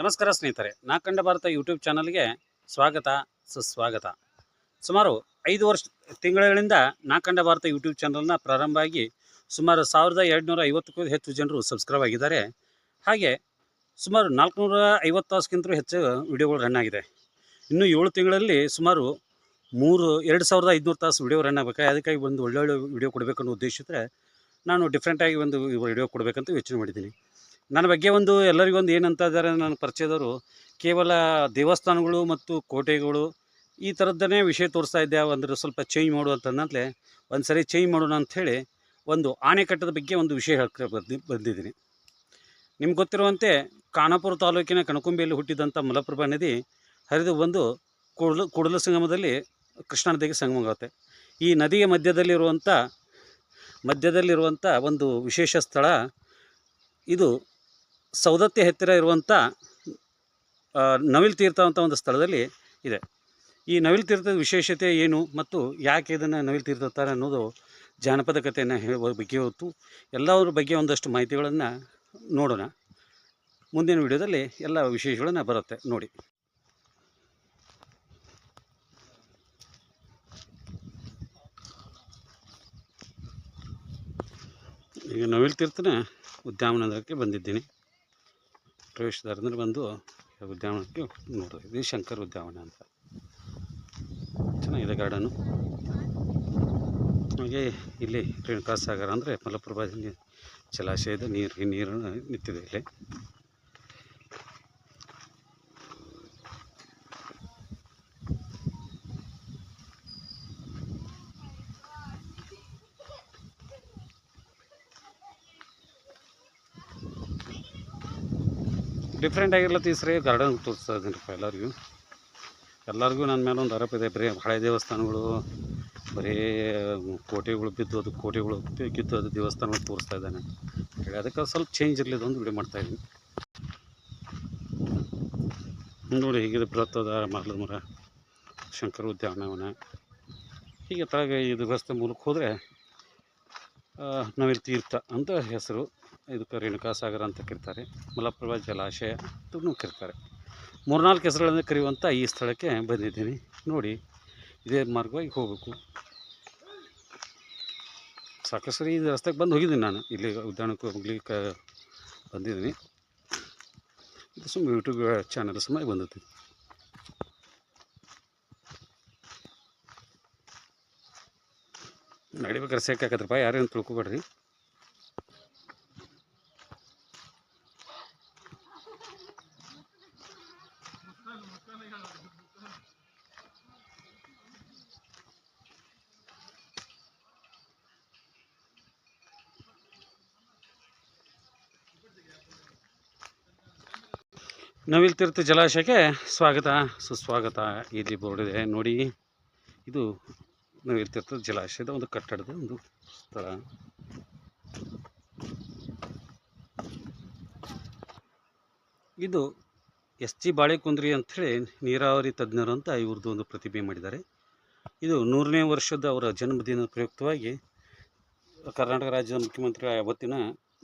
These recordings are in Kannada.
ನಮಸ್ಕಾರ ಸ್ನೇಹಿತರೆ, ನಾ ಕಂಡ ಭಾರತ ಯೂಟ್ಯೂಬ್ ಚಾನಲ್ಗೆ ಸ್ವಾಗತ, ಸುಸ್ವಾಗತ. ಸುಮಾರು ಐದು ವರ್ಷ ತಿಂಗಳುಗಳಿಂದ ನಾ ಕಂಡ ಭಾರತ ಯೂಟ್ಯೂಬ್ ಚಾನಲ್ನ ಪ್ರಾರಂಭ ಆಗಿ ಸುಮಾರು ಸಾವಿರದ ಎರಡುನೂರ ಐವತ್ತಕ್ಕೂ ಹೆಚ್ಚು ಜನರು ಸಬ್ಸ್ಕ್ರೈಬ್ ಆಗಿದ್ದಾರೆ. ಹಾಗೆ ಸುಮಾರು ನಾಲ್ಕುನೂರ ಐವತ್ತು ತಾಸುಗಿಂತಲೂ ಹೆಚ್ಚು ವಿಡಿಯೋಗಳು ರನ್ ಆಗಿದೆ. ಇನ್ನು ಏಳು ತಿಂಗಳಲ್ಲಿ ಸುಮಾರು ಮೂರು, ಎರಡು ಸಾವಿರದ ಐದುನೂರು ತಾಸು ವಿಡಿಯೋ ರನ್ ಆಗಬೇಕು. ಅದಕ್ಕಾಗಿ ಒಂದು ಒಳ್ಳೊಳ್ಳೆ ವಿಡಿಯೋ ಕೊಡಬೇಕನ್ನೋ ಉದ್ದೇಶಿದ್ರೆ ನಾನು ಡಿಫ್ರೆಂಟಾಗಿ ಒಂದು ವಿಡಿಯೋ ಕೊಡಬೇಕಂತ ಯೋಚನೆ ಮಾಡಿದ್ದೀನಿ. ನನ್ನ ಬಗ್ಗೆ ಒಂದು ಎಲ್ಲರಿಗೂ ಒಂದು ಏನಂತ ಇದ್ದಾರೆ ನನ್ನ ಪರಿಚಯದವರು, ಕೇವಲ ದೇವಸ್ಥಾನಗಳು ಮತ್ತು ಕೋಟೆಗಳು, ಈ ಥರದ್ದನ್ನೇ ವಿಷಯ ತೋರಿಸ್ತಾ ಇದ್ದೆ ಅಂದ್ರೆ ಸ್ವಲ್ಪ ಚೇಂಜ್ ಮಾಡು ಅಂತಂದಲೇ ಒಂದು ಸರಿ ಚೇಂಜ್ ಮಾಡೋಣ ಅಂಥೇಳಿ ಒಂದು ಆಣೆಕಟ್ಟದ ಬಗ್ಗೆ ಒಂದು ವಿಷಯ ಹೇಳಕ್ಕೆ ಬಂದು, ಬಂದಿದ್ದೀನಿ. ನಿಮ್ಗೆ ಗೊತ್ತಿರುವಂತೆ ಖಾನಾಪುರ ತಾಲೂಕಿನ ಕಣಕುಂಬಿಯಲ್ಲಿ ಹುಟ್ಟಿದಂಥ ಮಲಪ್ರಭಾ ನದಿ ಹರಿದು ಬಂದು ಕೂಡಲ ಕೂಡಲ ಸಂಗಮದಲ್ಲಿ ಕೃಷ್ಣಾ ನದಿಗೆ ಸಂಗಮವಾಗುತ್ತೆ ಈ ನದಿಯ ಮಧ್ಯದಲ್ಲಿರುವಂಥ ಮಧ್ಯದಲ್ಲಿರುವಂಥ ಒಂದು ವಿಶೇಷ ಸ್ಥಳ ಇದು ಸೌದತ್ತಿ ಹತ್ತಿರ ಇರುವಂಥ ನವಿಲು ತೀರ್ಥ ಅಂತ ಒಂದು ಸ್ಥಳದಲ್ಲಿ ಇದೆ. ಈ ನವಿಲು ತೀರ್ಥದ ವಿಶೇಷತೆ ಏನು ಮತ್ತು ಯಾಕೆ ಇದನ್ನು ನವಿಲು ತೀರ್ಥ ಅಂತಾರೆ ಅನ್ನೋದು ಜಾನಪದ ಕಥೆಯನ್ನು ಹೇಳುವ ಬಗ್ಗೆ ಹೊತ್ತು ಎಲ್ಲದರ ಬಗ್ಗೆ ಒಂದಷ್ಟು ಮಾಹಿತಿಗಳನ್ನು ನೋಡೋಣ. ಮುಂದಿನ ವಿಡಿಯೋದಲ್ಲಿ ಎಲ್ಲ ವಿಶೇಷಗಳನ್ನು ಬರುತ್ತೆ. ನೋಡಿ. ಈಗ ನವಿಲು ತೀರ್ಥನ ಉದ್ಯಾನವನಕ್ಕೆ ಬಂದಿದ್ದೀನಿ. ಪ್ರವೇಶದಾರದಿಂದ ಬಂದು ಉದ್ಯಾನವನಕ್ಕೆ ನೋಡಿದೆ ಶಂಕರ್ ಉದ್ಯಾನವನ ಅಂತ. ಚೆನ್ನಾಗಿದೆ ಗಾರ್ಡನು. ಹಾಗೆ ಇಲ್ಲಿ ರೇಣುಕಾ ಸಾಗರ ಅಂದರೆ ಮಲಪ್ರಭಾದಲ್ಲಿ ಜಲಾಶಯದ ನೀರು ನೀರು ನಿಂತಿದೆ ಇಲ್ಲಿ. ಡಿಫ್ರೆಂಟ್ ಆಗಿರಲ್ಲ ತೀಸ್ರಿ ಗಾರ್ಡನ್ ತೋರಿಸ್ತಾ ಇದ್ದೀನಿ ರೀ ಎಲ್ಲರಿಗೂ. ಎಲ್ಲರಿಗೂ ನನ್ನ ಮೇಲೆ ಒಂದು ಆರೋಪ ಇದೆ. ಬರೀ ಹಳೆ ದೇವಸ್ಥಾನಗಳು, ಬರೀ ಕೋಟೆಗಳು ಬಿದ್ದು ಅದು ಕೋಟೆಗಳು ಬಿದ್ದು ಅದು ದೇವಸ್ಥಾನಗಳು ತೋರಿಸ್ತಾ ಇದ್ದಾನೆ. ಹೇಳಿ ಅದಕ್ಕೆ ಸ್ವಲ್ಪ ಚೇಂಜ್ ಇರಲಿ ಒಂದು ವಿಡಿಯೋ ಮಾಡ್ತಾ ಇದ್ದೀನಿ. ನೋಡಿ ಹೀಗಿದೆ ಬೃಹತ್ತದ ಮರದ ಮರ, ಶಂಕರ ಉದ್ಯಾನವನ ಹೀಗೆ ತಳಗೆ ಇದು ರಸ್ತೆ ಮೂಲಕ ಹೋದರೆ ನವಿಲು ತೀರ್ಥ ಅಂತ ಹೆಸರು. ಇದಕ್ಕೆ ರೇಣುಕಾ ಸಾಗರ ಅಂತ ಕರೀತಾರೆ. ಮಲಪ್ರಭಾ ಜಲಾಶಯ ಅಂತಲೂ ಕರೀತಾರೆ. ಮೂರ್ನಾಲ್ಕು ಹೆಸರುಗಳನ್ನು ಕರೆಯುವಂಥ ಈ ಸ್ಥಳಕ್ಕೆ ಬಂದಿದ್ದೀನಿ. ನೋಡಿ, ಇದೇ ಮಾರ್ಗವಾಗಿ ಹೋಗಬೇಕು. ಸಾಕಷ್ಟು ಈ ರಸ್ತೆಗೆ ಬಂದು ಹೋಗಿದ್ದೀನಿ ನಾನು. ಇಲ್ಲಿ ಉದ್ಯಾನಕ್ಕೆ ಹೋಗ್ಲಿಕ್ಕೆ ಬಂದಿದ್ದೀನಿ. ಇದು ಸುಮ್ಮನೆ ಯೂಟ್ಯೂಬ್ ಚಾನಲ್ ಸುಮ್ಮನೆ ಬಂದಿದ್ದೀನಿ. ನಡಿಬೇಕಾದ್ರೆ ಸೇಕಾಕತ್ರಪ್ಪ ಯಾರೇನು ತಿಳ್ಕೊಬೇಡ್ರಿ? ನವಿಲ್ ತೀರ್ಥ ಜಲಾಶಯಕ್ಕೆ ಸ್ವಾಗತ. ಸುಸ್ವಾಗತ ಇಲ್ಲಿ ಬೋರ್ಡ್ ಇದೆ. ನೋಡಿ, ಇದು ನವಿಲ್ ತೀರ್ಥ ಜಲಾಶಯದ ಒಂದು ಕಟ್ಟಡದ ಒಂದು ಸ್ಥಳ. ಇದು ಎಸ್ ಜಿ ಬಾಳೆಕುಂದ್ರಿ ಅಂಥೇಳಿ ನೀರಾವರಿ ತಜ್ಞರು ಅಂತ ಇವ್ರದ್ದು ಒಂದು ಪ್ರತಿಭೆ ಮಾಡಿದ್ದಾರೆ. ಇದು ನೂರನೇ ವರ್ಷದ ಅವರ ಜನ್ಮದಿನ ಪ್ರಯುಕ್ತವಾಗಿ ಕರ್ನಾಟಕ ರಾಜ್ಯದ ಮುಖ್ಯಮಂತ್ರಿ, ಅವತ್ತಿನ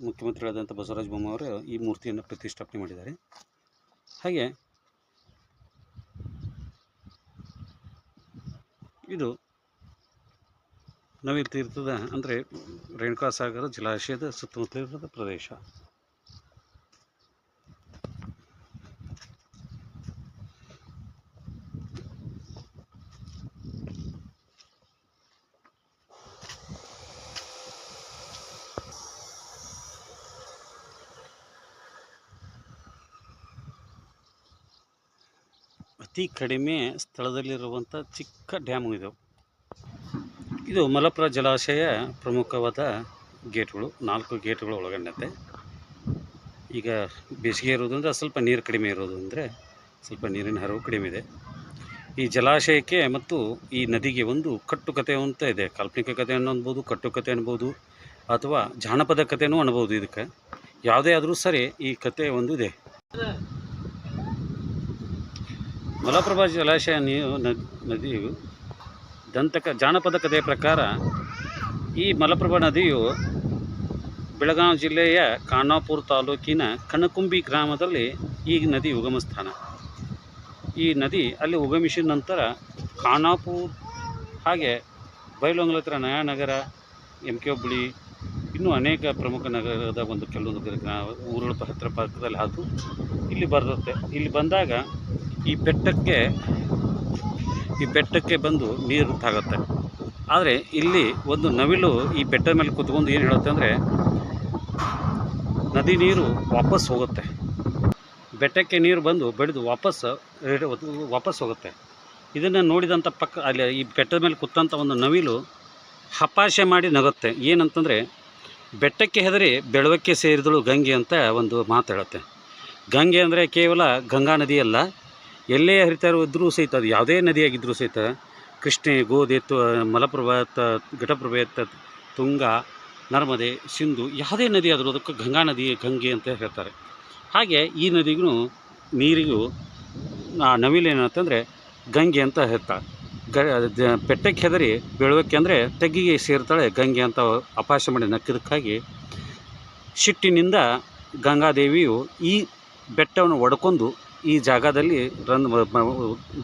ಮುಖ್ಯಮಂತ್ರಿಗಳಾದಂಥ ಬಸವರಾಜ ಬೊಮ್ಮಾಯಿ ಅವರು ಈ ಮೂರ್ತಿಯನ್ನು ಪ್ರತಿಷ್ಠಾಪನೆ ಮಾಡಿದ್ದಾರೆ. ಹಾಗೆ ಇದು ನವಿಲ್ ತೀರ್ಥದ ಅಂದರೆ ರೇಣುಕಾಸಾಗರ ಜಲಾಶಯದ ಸುತ್ತಮುತ್ತಲಿರುವ ಪ್ರದೇಶ. ಅತಿ ಕಡಿಮೆ ಸ್ಥಳದಲ್ಲಿರುವಂಥ ಚಿಕ್ಕ ಡ್ಯಾಮು ಇದು. ಇದು ಮಲಪುರ ಜಲಾಶಯ ಪ್ರಮುಖವಾದ ಗೇಟ್ಗಳು, ನಾಲ್ಕು ಗೇಟ್ಗಳು ಒಳಗೊಂಡಂತೆ ಈಗ ಬೇಸಿಗೆ ಇರೋದ್ರಿಂದ ಸ್ವಲ್ಪ ನೀರು ಕಡಿಮೆ ಇರೋದು ಅಂದರೆ ಸ್ವಲ್ಪ ನೀರಿನ ಹರವು ಕಡಿಮೆ ಇದೆ. ಈ ಜಲಾಶಯಕ್ಕೆ ಮತ್ತು ಈ ನದಿಗೆ ಒಂದು ಕಟ್ಟುಕತೆ ಅಂತ ಇದೆ. ಕಾಲ್ಪನಿಕ ಕಥೆ ಅನ್ಬೋದು ಕಟ್ಟುಕತೆ ಅನ್ಬೋದು ಅಥವಾ ಜಾನಪದ ಕಥೆನೂ ಅನ್ಬೋದು ಇದಕ್ಕೆ. ಯಾವುದೇ ಆದರೂ ಸರಿ ಈ ಕತೆ ಒಂದು ಇದೆ. ಮಲಪ್ರಭಾ ಜಲಾಶಯ ನೀರು ನದ್- ನದಿಯು ದಂತಕ, ಜಾನಪದ ಕಥೆಯ ಪ್ರಕಾರ ಈ ಮಲಪ್ರಭಾ ನದಿಯು ಬೆಳಗಾವಿ ಜಿಲ್ಲೆಯ ಖಾನಾಪುರ ತಾಲೂಕಿನ ಕಣಕುಂಬಿ ಗ್ರಾಮದಲ್ಲಿ ಈ ನದಿ ಉಗಮ ಸ್ಥಾನ ಈ ನದಿ ಅಲ್ಲಿ ಉಗಮಿಸಿದ ನಂತರ ಖಾನಾಪುರ ಹಾಗೆ ಬೈಲೊಂಗಲ ಹತ್ರ ನಯಾನಗರ ಎಂ ಕೆ ಹುಬ್ಬಳ್ಳಿ ಇನ್ನೂ ಅನೇಕ ಪ್ರಮುಖ ನಗರದ ಒಂದು ಕೆಲವೊಂದು ಊರುಗಳ ಹತ್ತಿರ ಪಕ್ಕದಲ್ಲಿ ಹಾದು ಇಲ್ಲಿ ಬರುತ್ತೆ ಇಲ್ಲಿ ಬಂದಾಗ ಈ ಬೆಟ್ಟಕ್ಕೆ ಈ ಬೆಟ್ಟಕ್ಕೆ ಬಂದು ನೀರು ತಾಗುತ್ತೆ. ಆದರೆ ಇಲ್ಲಿ ಒಂದು ನವಿಲು ಈ ಬೆಟ್ಟದ ಮೇಲೆ ಕುತ್ಕೊಂಡು ಏನು ಹೇಳುತ್ತೆ ಅಂದರೆ ನದಿ ನೀರು ವಾಪಸ್ ಹೋಗುತ್ತೆ. ಬೆಟ್ಟಕ್ಕೆ ನೀರು ಬಂದು ಬೆಳೆದು ವಾಪಸ್ ವಾಪಸ್ ಹೋಗುತ್ತೆ. ಇದನ್ನು ನೋಡಿದಂಥ ಪಕ್ಕ ಅಲ್ಲಿ ಈ ಬೆಟ್ಟದ ಮೇಲೆ ಕೂತಂಥ ಒಂದು ನವಿಲು ಹಪಾಶೆ ಮಾಡಿ ನಗುತ್ತೆ. ಏನಂತಂದರೆ ಬೆಟ್ಟಕ್ಕೆ ಹೆದರಿ ಬೆಳವಕ್ಕೆ ಸೇರಿದಳು ಗಂಗೆ ಅಂತ ಒಂದು ಮಾತು ಹೇಳುತ್ತೆ. ಗಂಗೆ ಅಂದರೆ ಕೇವಲ ಗಂಗಾ ನದಿ ಅಲ್ಲ ಎಲ್ಲೇ ಹರಿತಾ ಇದ್ರೂ ಸಹಿತ, ಅದು ಯಾವುದೇ ನದಿಯಾಗಿದ್ದರೂ ಸಹಿತ, ಕೃಷ್ಣೆ, ಗೋಧಿ, ತು ಮಲಪ್ರಭಾ ಘಟಪ್ರಭೆ ತುಂಗ, ನರ್ಮದೆ, ಸಿಂಧು, ಯಾವುದೇ ನದಿ ಆದರೂ ಅದಕ್ಕೆ ಗಂಗಾ ನದಿ, ಗಂಗೆ ಅಂತ ಹೇಳ್ತಾರೆ. ಹಾಗೆ ಈ ನದಿಗೂ, ನೀರಿಗೂ, ಆ ನವಿಲು ಏನಂತಂದರೆ ಗಂಗೆ ಅಂತ ಹೇಳ್ತಾರೆ. ಗ ಬೆಟ್ಟಕ್ಕೆ ಹೆದರಿ ಬೆಳವಕ್ಕೆ ಅಂದರೆ ತೆಗ್ಗಿಗೆ ಸೇರ್ತಾಳೆ ಗಂಗೆ ಅಂತ ಅಪಾಶ ಮಾಡಿ ನಕ್ಕಿದ್ದಕ್ಕಾಗಿ ಸಿಟ್ಟಿನಿಂದ ಗಂಗಾದೇವಿಯು ಈ ಬೆಟ್ಟವನ್ನು ಒಡ್ಕೊಂಡು ಈ ಜಾಗದಲ್ಲಿ ರನ್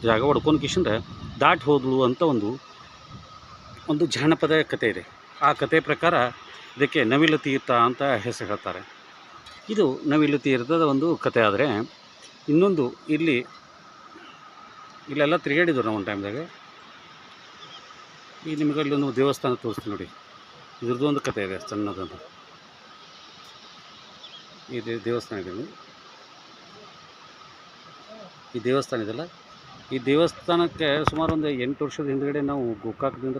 ಜಾಗ ಹೊಡ್ಕೊಂಡು ಕಿಶಿಂದ ದಾಟಿ ಹೋದಳು ಅಂತ ಒಂದು ಒಂದು ಜಾನಪದ ಕಥೆ ಇದೆ. ಆ ಕಥೆ ಪ್ರಕಾರ ಇದಕ್ಕೆ ನವಿಲು ತೀರ್ಥ ಅಂತ ಹೆಸರು ಹೇಳ್ತಾರೆ. ಇದು ನವಿಲು ತೀರ್ಥದ ಒಂದು ಕಥೆ ಆದರೆ ಇನ್ನೊಂದು ಇಲ್ಲಿ, ಇಲ್ಲೆಲ್ಲ ತಿರುಗಾಡಿದ್ರು ನಾವು ಒಂದು ಟೈಮ್ದಾಗ. ಈ ನಿಮಗೆ ಅಲ್ಲಿ ಒಂದು ದೇವಸ್ಥಾನ ತೋರಿಸ್ತೀನಿ ನೋಡಿ. ಇದ್ರದ್ದು ಒಂದು ಕಥೆ ಇದೆ, ಸಣ್ಣದೊಂದು. ಇದು ದೇವಸ್ಥಾನ ಇದೆ. ಈ ದೇವಸ್ಥಾನ ಇದೆಲ್ಲ ಈ ದೇವಸ್ಥಾನಕ್ಕೆ ಸುಮಾರು ಒಂದು ಎಂಟು ವರ್ಷದ ಹಿಂದ್ಗಡೆ ನಾವು ಗೋಕಾಕದಿಂದ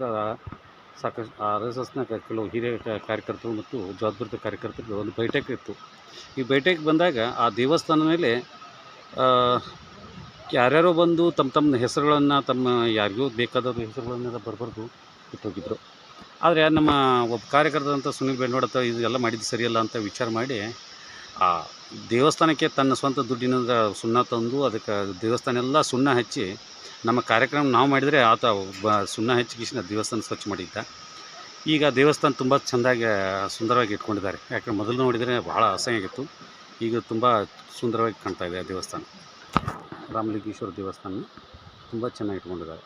ಸಾಕಷ್ಟು ಆರ್ ಎಸ್ ಎಸ್ನ ಕೆಲವು ಹಿರಿಯ ಕಾರ್ಯಕರ್ತರು ಮತ್ತು ಜವಾಬ್ದಾರಿತ ಕಾರ್ಯಕರ್ತರು ಒಂದು ಬೈಠಕ್ ಇತ್ತು. ಈ ಬೈಠಕ್ ಬಂದಾಗ ಆ ದೇವಸ್ಥಾನ ಮೇಲೆ ಯಾರ್ಯಾರೋ ಬಂದು ತಮ್ಮ ತಮ್ಮ ಹೆಸರುಗಳನ್ನು, ತಮ್ಮ ಯಾರಿಗೂ ಬೇಕಾದ ಹೆಸರುಗಳನ್ನೆಲ್ಲ ಬರಬಾರ್ದು ಇಟ್ಟೋಗಿದ್ರು ಆದರೆ ನಮ್ಮ ಒಬ್ಬ ಕಾರ್ಯಕರ್ತರಂತ ಸುನಿಲ್ ಬೆಣ್ಣೋಡತ್ತ ಇದೆಲ್ಲ ಮಾಡಿದ್ದು ಸರಿಯಲ್ಲ ಅಂತ ವಿಚಾರ ಮಾಡಿ ಆ, ದೇವಸ್ಥಾನಕ್ಕೆ ತನ್ನ ಸ್ವಂತ ದುಡ್ಡಿನಿಂದ ಸುಣ್ಣ ತಂದು ಅದಕ್ಕೆ ದೇವಸ್ಥಾನ ಎಲ್ಲ ಸುಣ್ಣ ಹಚ್ಚಿ ನಮ್ಮ ಕಾರ್ಯಕ್ರಮ ನಾವು ಮಾಡಿದರೆ ಆತ ಬ ಸುಣ್ಣ ಹಚ್ಚಿಗಿಸಿನ ದೇವಸ್ಥಾನ ಸ್ವಚ್ಛ ಮಾಡಿದ್ದ. ಈಗ ದೇವಸ್ಥಾನ ತುಂಬ ಚೆಂದಾಗಿ, ಸುಂದರವಾಗಿ ಇಟ್ಕೊಂಡಿದ್ದಾರೆ. ಯಾಕಂದ್ರೆ ಮೊದಲು ನೋಡಿದರೆ ಭಾಳ ಅಸಹ್ಯ ಆಗಿತ್ತು. ಈಗ ತುಂಬ ಸುಂದರವಾಗಿ ಕಾಣ್ತಾ ಇದೆ ಆ ದೇವಸ್ಥಾನ. ರಾಮಲಿಂಗೇಶ್ವರ ದೇವಸ್ಥಾನ ತುಂಬ ಚೆನ್ನಾಗಿ ಇಟ್ಕೊಂಡಿದ್ದಾರೆ.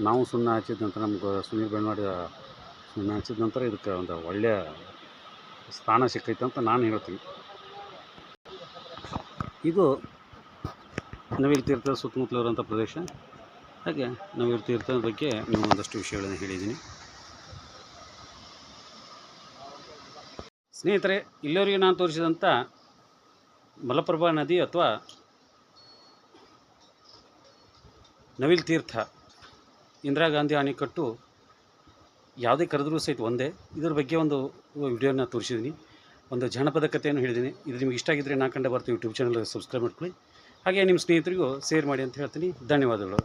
ನಾವು ಸುಣ್ಣ ಹಚ್ಚಿದ ನಂತರ ನಮ್ಗೆ ಸುನೀಲ್ ಮಾಡಿದ ಸುಣ್ಣ ಹಚ್ಚಿದ ನಂತರ ಇದಕ್ಕೆ ಒಂದು ಒಳ್ಳೆಯ ಸ್ಥಾನ ಸಿಕ್ಕೈತೆ ಅಂತ ನಾನು ಹೇಳ್ತೀನಿ. ಇದು ನವಿಲು ತೀರ್ಥದ ಸುತ್ತಮುತ್ತಲಿರುವಂಥ ಪ್ರದೇಶ. ಹಾಗೆ ನವಿಲು ತೀರ್ಥದ ಬಗ್ಗೆ ನೀವು ಒಂದಷ್ಟು ವಿಷಯಗಳನ್ನು ಹೇಳಿದ್ದೀನಿ. ಸ್ನೇಹಿತರೆ, ಇಲ್ಲಿವರೆಗೆ ನಾನು ತೋರಿಸಿದಂಥ ಮಲಪ್ರಭಾ ನದಿ ಅಥವಾ ನವಿಲ್ ತೀರ್ಥ, ಇಂದಿರಾ ಗಾಂಧಿ ಅಣೆಕಟ್ಟು ಯಾವುದೇ ಕರೆದರೂ ಸಹಿತ ಒಂದೇ. ಇದರ ಬಗ್ಗೆ ಒಂದು ವಿಡಿಯೋನ ತೋರಿಸಿದ್ದೀನಿ. ಒಂದು ಜನಪದ ಕಥೆಯನ್ನು ಹೇಳಿದ್ದೀನಿ. ಇದು ನಿಮ್ಗೆ ಇಷ್ಟ ಆಗಿದ್ದರೆ ನಾ ಕಂಡ ಬರ್ತೀವಿ ಯೂಟ್ಯೂಬ್ ಚಾನಲ್ ಸಬ್ಸ್ಕ್ರೈಬ್ ಮಾಡ್ಕೊಳ್ಳಿ. ಹಾಗೆ ನಿಮ್ಮ ಸ್ನೇಹಿತರಿಗೂ ಶೇರ್ ಮಾಡಿ ಅಂತ ಹೇಳ್ತೀನಿ. ಧನ್ಯವಾದಗಳು.